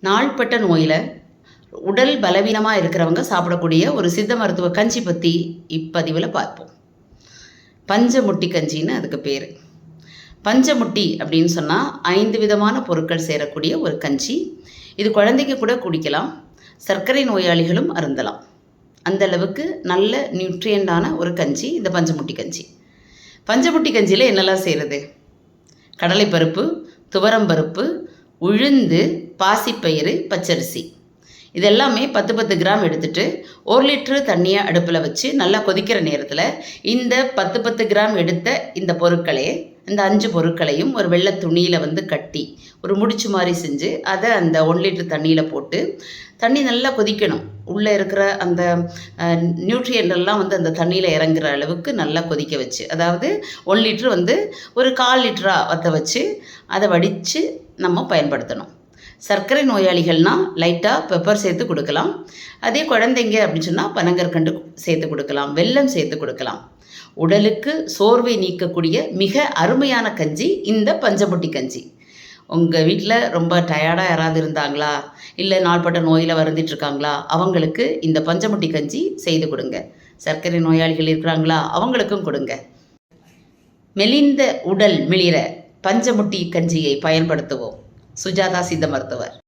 நாள்பட்ட நோயில் உடல் பலவீனமாக இருக்கிறவங்க சாப்பிடக்கூடிய ஒரு சித்த மருத்துவ கஞ்சி பற்றி இப்பதிவில் பார்ப்போம். பஞ்சமுட்டி கஞ்சின்னு அதுக்கு பேர். பஞ்சமுட்டி அப்படின்னு சொன்னால் ஐந்து விதமான பொருட்கள் சேரக்கூடிய ஒரு கஞ்சி. இது குழந்தைக்கு கூட குடிக்கலாம். சர்க்கரை நோயாளிகளும் அருந்தலாம். அந்த அளவுக்கு நல்ல நியூட்ரியண்டான ஒரு கஞ்சி இந்த பஞ்சமுட்டி கஞ்சி. பஞ்சமுட்டி கஞ்சியில் என்னெல்லாம் செய்கிறது கடலைப்பருப்பு துவரம்பருப்பு உளுந்து பாசிப்பயிறு பச்சரிசி. இதெல்லாமே பத்து பத்து கிராம் எடுத்துட்டு ஒரு லிட்ரு தண்ணியை அடுப்பில் வச்சு நல்லா கொதிக்கிற நேரத்தில் இந்த பத்து பத்து கிராம் எடுத்த இந்த பொருட்களே இந்த அஞ்சு பொருட்களையும் ஒரு வெள்ளை துணியில் வந்து கட்டி ஒரு முடிச்சு மாதிரி செஞ்சு அதை அந்த ஒன் லிட்டர் தண்ணியில் போட்டு தண்ணி நல்லா கொதிக்கணும். உள்ளே இருக்கிற அந்த நியூட்ரியன்ட் எல்லாம் வந்து அந்த தண்ணியில் இறங்குற அளவுக்கு நல்லா கொதிக்க வச்சு அதாவது ஒன் லிட்ரு வந்து ஒரு கால் லிட்டராக வற்ற வச்சு அதை வடித்து நம்ம பயன்படுத்தணும். சர்க்கரை நோயாளிகள்னால் லைட்டாக பெப்பர் சேர்த்து கொடுக்கலாம். அதே குழந்தைங்க அப்படின்னு சொன்னால் பனங்கற்கண்டு சேர்த்து கொடுக்கலாம் வெல்லம் சேர்த்து கொடுக்கலாம். உடலுக்கு சோர்வை நீக்கக்கூடிய மிக அருமையான கஞ்சி இந்த பஞ்சமுட்டி கஞ்சி. உங்கள் வீட்டில் ரொம்ப டயர்டாக யாராவது இருந்தாங்களா? இல்லை நாள்பட்ட நோயில் வருந்திட்டு இருக்காங்களா? அவங்களுக்கு இந்த பஞ்சமுட்டி கஞ்சி செய்து கொடுங்க. சர்க்கரை நோயாளிகள் இருக்கிறாங்களா? அவங்களுக்கும் கொடுங்க. மெலிந்த உடல் மிளிர பஞ்சமுட்டி கஞ்சியை பயன்படுத்துவோம். சுஜாதா சித்த மருத்துவர்.